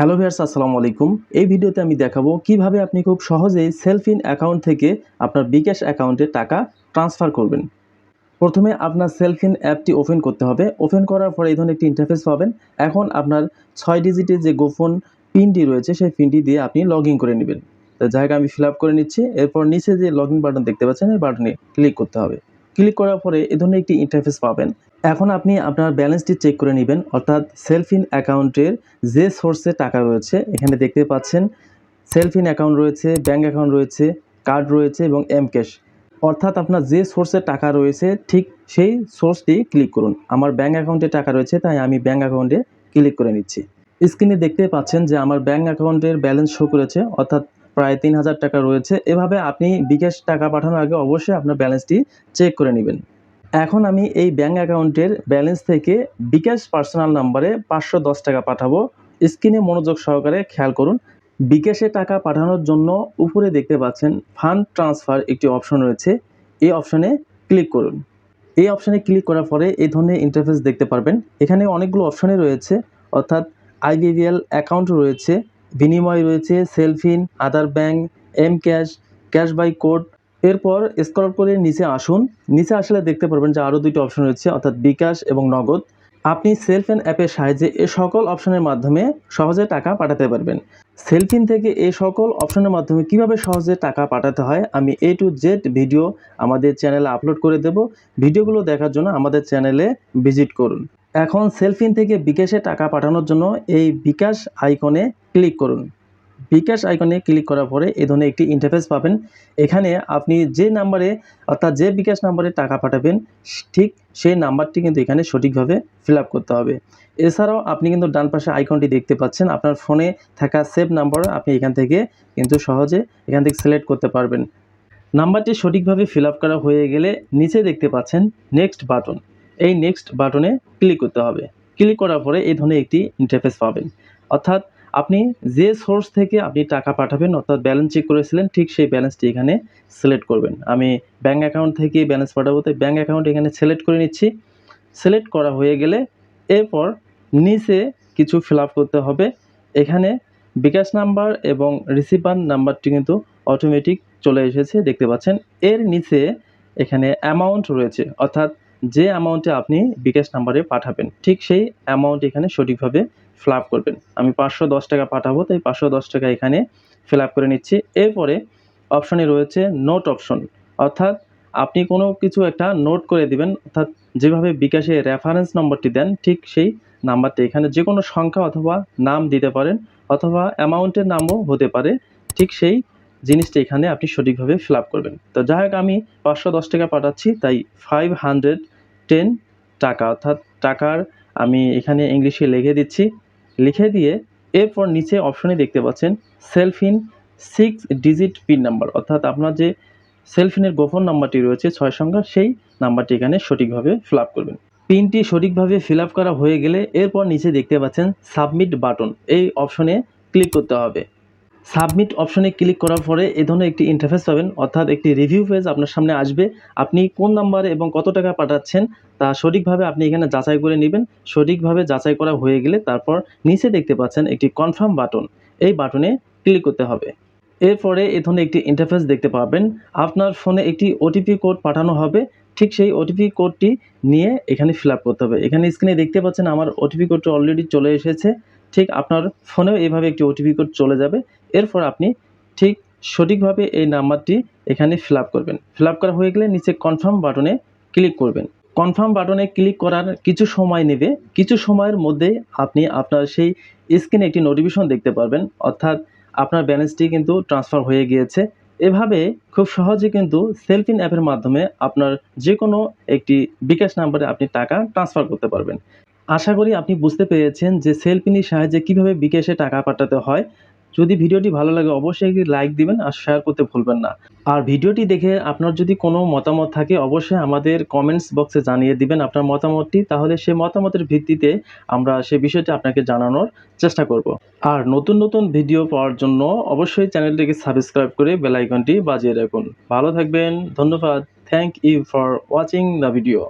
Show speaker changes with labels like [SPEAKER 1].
[SPEAKER 1] Hello viewers আসসালামু আলাইকুম। এই ভিডিওতে আমি দেখাবো কীভাবে আপনি খুব সহজেই সেলফ ইন অ্যাকাউন্ট থেকে আপনার বিকাশ অ্যাকাউন্টে টাকা ট্রান্সফার করবেন। প্রথমে আপনার সেলফ ইন অ্যাপটি ওপেন করতে হবে। ওপেন করার পরে এই ধরনের একটি ইন্টারফেস পাবেন। এখন আপনার ছয় ডিজিটের যে গোপন পিনটি রয়েছে, সেই পিনটি দিয়ে আপনি লগ করে নেবেন। তো জায়গা আমি ফিল করে নিচ্ছি। এরপর নিচে যে লগ বাটন দেখতে পাচ্ছেন, এই বাটনে ক্লিক করতে হবে। ক্লিক করার পরে এ ধরনের একটি ইন্টারফেস পাবেন। এখন আপনি আপনার ব্যালেন্সটি চেক করে নেবেন, অর্থাৎ সেলফ ইন অ্যাকাউন্টের যে সোর্সে টাকা রয়েছে, এখানে দেখতে পাচ্ছেন সেলফ ইন অ্যাকাউন্ট রয়েছে ব্যাঙ্ক অ্যাকাউন্ট রয়েছে কার্ড রয়েছে এবং এম ক্যাশ অর্থাৎ আপনার যে সোর্সে টাকা রয়েছে, ঠিক সেই সোর্সটি ক্লিক করুন। আমার ব্যাঙ্ক অ্যাকাউন্টে টাকা রয়েছে, তাই আমি ব্যাঙ্ক অ্যাকাউন্টে ক্লিক করে নিচ্ছি। স্ক্রিনে দেখতে পাচ্ছেন যে আমার ব্যাঙ্ক অ্যাকাউন্টের ব্যালেন্স শো করেছে, অর্থাৎ প্রায় তিন হাজার টাকা রয়েছে। এভাবে আপনি বিকাশ টাকা পাঠানোর আগে অবশ্যই আপনার ব্যালেন্সটি চেক করে নেবেন। এখন আমি এই ব্যাঙ্ক অ্যাকাউন্টের ব্যালেন্স থেকে বিকাশ পার্সোনাল নাম্বারে পাঁচশো দশ টাকা পাঠাবো। স্ক্রিনে মনোযোগ সহকারে খেয়াল করুন। বিকাশে টাকা পাঠানোর জন্য উপরে দেখতে পাচ্ছেন ফান্ড ট্রান্সফার একটি অপশন রয়েছে। এই অপশনে ক্লিক করুন। এই অপশনে ক্লিক করার পরে এই ধরনের ইন্টারফেস দেখতে পারবেন। এখানে অনেকগুলো অপশনে রয়েছে, অর্থাৎ আইবিবিএল অ্যাকাউন্ট রয়েছে, বিনিময় রয়েছে Cellfin other bank M cash cash by code এরপর স্ক্রল করে নিচে আসুন। নিচে আসলে দেখতে পারবেন যে আরও দুটি অপশন রয়েছে, অর্থাৎ বিকাশ এবং নগদ। আপনি সেলফিন অ্যাপের সাহায্যে এ সকল অপশনের মাধ্যমে সহজে টাকা পাঠাতে পারবেন। সেলফিন থেকে এই সকল অপশনের মাধ্যমে কীভাবে সহজে টাকা পাঠাতে হয়, আমি এ টু জেড ভিডিও আমাদের চ্যানেলে আপলোড করে দেব। ভিডিওগুলো দেখার জন্য আমাদের চ্যানেলে ভিজিট করুন। এখন সেলফিন থেকে বিকাশে টাকা পাঠানোর জন্য এই বিকাশ আইকনে ক্লিক করুন। বিকাশ আইকনে ক্লিক করার পরে এই ধরনের একটি ইন্টারফেস পাবেন। এখানে আপনি যে নাম্বারে অর্থাৎ যে বিকাশ নাম্বারে টাকা পাঠাবেন, ঠিক সেই নাম্বারটি কিন্তু এখানে সঠিকভাবে ফিল করতে হবে। এছাড়াও আপনি কিন্তু ডান পাশে আইকনটি দেখতে পাচ্ছেন। আপনার ফোনে থাকা সেভ নাম্বার আপনি এখান থেকে কিন্তু সহজে এখান থেকে সিলেক্ট করতে পারবেন। নাম্বারটি সঠিকভাবে ফিল করা হয়ে গেলে নিচে দেখতে পাচ্ছেন নেক্সট বাটন এই নেক্সট বাটনে ক্লিক করতে হবে। ক্লিক করার পরে এই ধরনের একটি ইন্টারফেস পাবেন। অর্থাৎ আপনি যে সোর্স থেকে আপনি টাকা পাঠাবেন, অর্থাৎ ব্যালেন্স চেক করেছিলেন, ঠিক সেই ব্যালেন্সটি এখানে সিলেক্ট করবেন। আমি ব্যাঙ্ক অ্যাকাউন্ট থেকে ব্যালেন্স পাঠাবো, তাই ব্যাঙ্ক অ্যাকাউন্ট এখানে সিলেক্ট করে নিচ্ছি। সিলেক্ট করা হয়ে গেলে এরপর নিচে কিছু ফিল করতে হবে। এখানে বিকাশ নাম্বার এবং রিসিভার নাম্বারটি কিন্তু অটোমেটিক চলে এসেছে, দেখতে পাচ্ছেন। এর নিচে এখানে অ্যামাউন্ট রয়েছে, অর্থাৎ যে অ্যামাউন্টে আপনি বিকাশ নাম্বারে পাঠাবেন, ঠিক সেই অ্যামাউন্ট এখানে সঠিকভাবে ফিল আপ করবেন। আমি পাঁচশো দশ টাকা পাঠাবো, তাই পাঁচশো দশ টাকা এখানে ফিল আপ করে নিচ্ছি। এরপরে অপশনে রয়েছে নোট অপশন অর্থাৎ আপনি কোনো কিছু একটা নোট করে দিবেন, অর্থাৎ যেভাবে বিকাশে রেফারেন্স নম্বরটি দেন, ঠিক সেই নাম্বারটি এখানে যে কোনো সংখ্যা অথবা নাম দিতে পারেন, অথবা অ্যামাউন্টের নামও হতে পারে, ঠিক সেই জিনিসটা এখানে আপনি সঠিকভাবে ফিল আপ করবেন। তো যাই হোক, আমি পাঁচশো দশ টাকা পাঠাচ্ছি, তাই ফাইভ হান্ড্রেড টেন টাকা, অর্থাৎ টাকার আমি এখানে ইংলিশে লিখে দিচ্ছি। লিখে দিয়ে এরপর নিচে অপশনে দেখতে পাচ্ছেন Cellfin six digit pin number অর্থাৎ আপনার যে সেলফিনের গোপন নাম্বারটি রয়েছে, ছয় সংখ্যা সেই নাম্বারটি এখানে সঠিকভাবে ফিল আপ করবেন। পিনটি সঠিকভাবে ফিল আপ করা হয়ে গেলে এরপর নিচে দেখতে পাচ্ছেন সাবমিট বাটন এই অপশনে ক্লিক করতে হবে। সাবমিট অপশনে ক্লিক করার পরে এ ধরনের একটি ইন্টারফেস পাবেন, অর্থাৎ একটি রিভিউ পেজ আপনার সামনে আসবে। আপনি কোন নাম্বারে এবং কত টাকা পাঠাচ্ছেন তা সঠিকভাবে আপনি এখানে যাচাই করে নেবেন। সঠিকভাবে যাচাই করা হয়ে গেলে তারপর নিচে দেখতে পাচ্ছেন একটি কনফার্ম বাটন এই বাটনে ক্লিক করতে হবে। এরপরে এ ধরনের একটি ইন্টারফেস দেখতে পাবেন। আপনার ফোনে একটি ওটিপি কোড পাঠানো হবে। ঠিক সেই ওটিপি কোডটি নিয়ে এখানে ফিল করতে হবে। এখানে স্ক্রিনে দেখতে পাচ্ছেন আমার ওটিপি কোডটি অলরেডি চলে এসেছে। ঠিক আপনার ফোনেও এভাবে একটি ওটিপি কোড চলে যাবে। এরপর আপনি ঠিক সঠিকভাবে এই নাম্বারটি এখানে ফিল করবেন। ফিল করা হয়ে গেলে নিচে কনফার্ম বাটনে ক্লিক করবেন। কনফার্ম বাটনে ক্লিক করার কিছু সময় নেবে। কিছু সময়ের মধ্যে আপনি আপনার সেই স্ক্রিনে একটি নোটিফিকেশন দেখতে পারবেন। অর্থাৎ আপনার ব্যালেন্সটি কিন্তু ট্রান্সফার হয়ে গিয়েছে। এভাবে খুব সহজে কিন্তু সেলফিন অ্যাপের মাধ্যমে আপনার যে কোনো একটি বিকাশ নাম্বারে আপনি টাকা ট্রান্সফার করতে পারবেন। আশা করি আপনি বুঝতে পেরেছেন যে সেলফিনির সাহায্যে কীভাবে বিকাশে টাকা পাঠাতে হয়। যদি ভিডিওটি ভালো লাগে, অবশ্যই লাইক দিবেন আর শেয়ার করতে ভুলবেন না। আর ভিডিওটি দেখে আপনার যদি কোনো মতামত থাকে, অবশ্যই আমাদের কমেন্টস বক্সে জানিয়ে দিবেন আপনার মতামতটি। তাহলে সেই মতামতের ভিত্তিতে আমরা সে বিষয়টি আপনাকে জানানোর চেষ্টা করব। আর নতুন নতুন ভিডিও পাওয়ার জন্য অবশ্যই চ্যানেলটিকে সাবস্ক্রাইব করে বেল আইকনটি বাজিয়ে রাখুন। ভালো থাকবেন, ধন্যবাদ। Thank you for watching the video